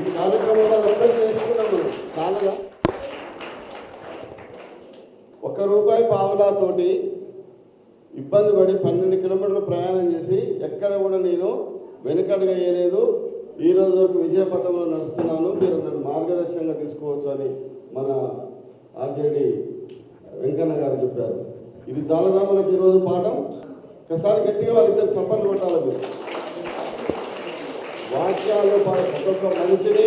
ఈ కార్యక్రమంలో అందరూ చేసుకున్నాం మనం చాలదా ఒక్క రూపాయి పావులాతోటి ఇబ్బంది పడి పన్నెండు కిలోమీటర్లు ప్రయాణం చేసి ఎక్కడ కూడా నేను వెనుకడుగు వేయలేదు. ఈ రోజు వరకు విజయపథంలో నడుస్తున్నాను. మీరు నన్ను మార్గదర్శకంగా తీసుకోవచ్చు అని మన ఆర్జేడి వెంకన్న గారు చెప్పారు. ఇది చాలదా మనకి ఈరోజు పాఠం? ఒకసారి గట్టిగా వాళ్ళిద్దరు చప్పట్లు కొట్టాలి. మీరు ఒక్కొక్క మనిషిని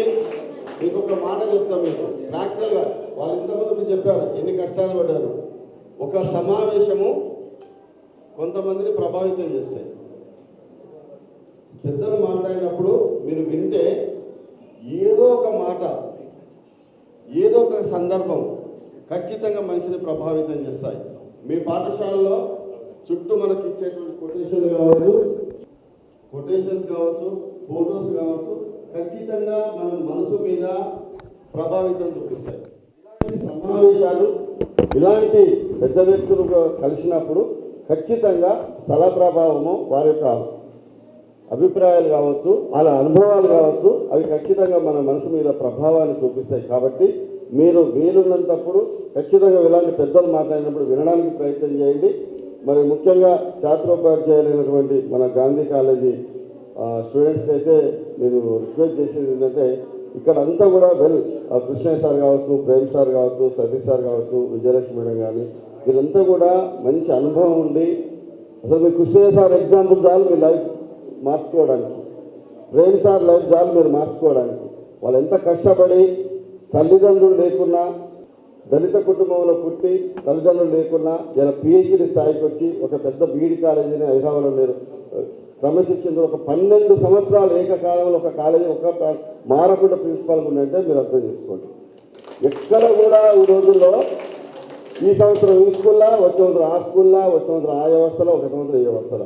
ఇంకొక మాట చెప్తాం మీకు. ప్రాక్టికల్గా వాళ్ళు ఇంతమంది మీకు చెప్పారు ఎన్ని కష్టాలు పడ్డారు ఒక సమావేశము కొంతమందిని ప్రభావితం చేస్తాయి. పెద్దలు మాట్లాడినప్పుడు మీరు వింటే ఏదో ఒక మాట ఏదో ఒక సందర్భం ఖచ్చితంగా మనిషిని ప్రభావితం చేస్తాయి. మీ పాఠశాలలో చుట్టూ మనకి ఇచ్చేటువంటి కొటేషన్ కావచ్చు కొటేషన్స్ కావచ్చు ఫోటోస్ కావచ్చు ఖచ్చితంగా మన మనసు మీద ప్రభావితం చూపిస్తాయి. ఇలాంటి సమావేశాలు ఇలాంటి పెద్ద వ్యక్తులు కలిసినప్పుడు ఖచ్చితంగా స్థల ప్రభావము వారి యొక్క అభిప్రాయాలు కావచ్చు వాళ్ళ అనుభవాలు కావచ్చు అవి ఖచ్చితంగా మన మనసు మీద ప్రభావాన్ని చూపిస్తాయి. కాబట్టి మీరు వీలున్నంతప్పుడు ఖచ్చితంగా ఇలాంటి పెద్దలు మాట్లాడినప్పుడు వినడానికి ప్రయత్నం చేయండి. మరి ముఖ్యంగా ఛాత్రోపాధ్యాయులైనటువంటి మన గాంధీ కాలేజీ స్టూడెంట్స్కి అయితే నేను రిక్వెస్ట్ చేసేది ఏంటంటే ఇక్కడ అంతా కూడా వెల్. కృష్ణ సార్ కావచ్చు ప్రేమ్ సార్ కావచ్చు సతీష్ సార్ కావచ్చు విజయలక్ష్మి మేడం కానీ వీళ్ళంతా కూడా మంచి అనుభవం ఉండి అసలు మీరు కృష్ణయ్య సార్ ఎగ్జాంపుల్ చాలు మీ లైఫ్ మార్చుకోవడానికి. ప్రేమ్ సార్ లైఫ్ చాలు మీరు మార్చుకోవడానికి. వాళ్ళు ఎంత కష్టపడి తల్లిదండ్రులు లేకున్నా దళిత కుటుంబంలో పుట్టి తల్లిదండ్రులు లేకున్నా జర పిహెచ్డి స్థాయికి వచ్చి ఒక పెద్ద బీఈడి కాలేజీని హైదరాబాద్లో మీరు క్రమశిక్షణ ఒక పన్నెండు సంవత్సరాలు ఏకకాలంలో ఒక కాలేజీ ఒక మారకుండా ప్రిన్సిపాల్ ఉందంటే మీరు అర్థం చేసుకోండి. ఎక్కడ కూడా ఈ రోజుల్లో ఈ సంవత్సరం ఈ స్కూల్లా వచ్చే సంవత్సరం ఆ స్కూల్లా వచ్చే సంవత్సరం ఆ వ్యవస్థలో ఒక సంవత్సరం ఈ వ్యవస్థలో.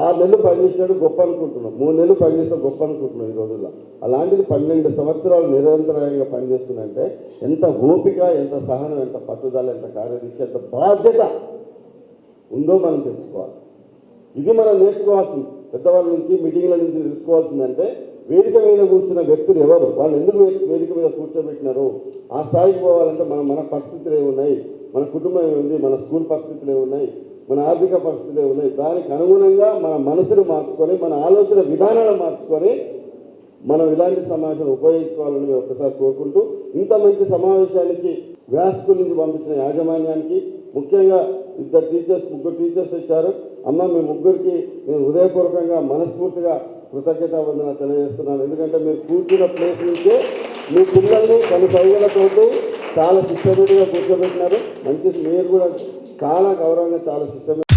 ఆరు నెలలు పనిచేసినట్టు గొప్ప అనుకుంటున్నాం. మూడు నెలలు పనిచేస్తే గొప్ప అనుకుంటున్నాం ఈ రోజుల్లో. అలాంటిది పన్నెండు సంవత్సరాలు నిరంతరంగా పనిచేస్తుందంటే ఎంత ఓపిక ఎంత సహనం ఎంత పట్టుదల ఎంత కార్యదీక్ష ఎంత బాధ్యత ఉందో మనం తెలుసుకోవాలి. ఇది మనం నేర్చుకోవాల్సింది. పెద్దవాళ్ళ నుంచి మీటింగ్ల నుంచి తెలుసుకోవాల్సిందంటే వేదిక మీద కూర్చున్న వ్యక్తులు ఎవరు? వాళ్ళు ఎందుకు వేదిక మీద కూర్చోబెట్టినారు? ఆ స్థాయికి పోవాలంటే మన మన పరిస్థితులు ఏమున్నాయి మన కుటుంబం ఏముంది? మన స్కూల్ పరిస్థితులు ఏమున్నాయి మన ఆర్థిక పరిస్థితులు ఏమున్నాయి దానికి అనుగుణంగా మన మనసును మార్చుకొని మన ఆలోచన విధానాలను మార్చుకొని మనం ఇలాంటి సమావేశాలు ఉపయోగించుకోవాలని మేము ఒకసారి కోరుకుంటూ ఇంత మంచి సమావేశానికి వ్యాస్కుల నుంచి పంపించిన యాజమాన్యానికి ముఖ్యంగా ఇద్దరు టీచర్స్ ముగ్గురు టీచర్స్ వచ్చారు. అమ్మ మీ ముగ్గురికి నేను హృదయపూర్వకంగా మనస్ఫూర్తిగా కృతజ్ఞత వందన తెలియజేస్తున్నాను. ఎందుకంటే మీరు కూర్చున్న ప్లేస్ నుంచే మీ పిల్లల్ని కొన్ని సైగలతోటి చాలా సిస్టమేటిక్గా కూర్చోబెట్టినారు. మంచి మీరు కూడా చాలా గౌరవంగా చాలా సిస్టమేటిక్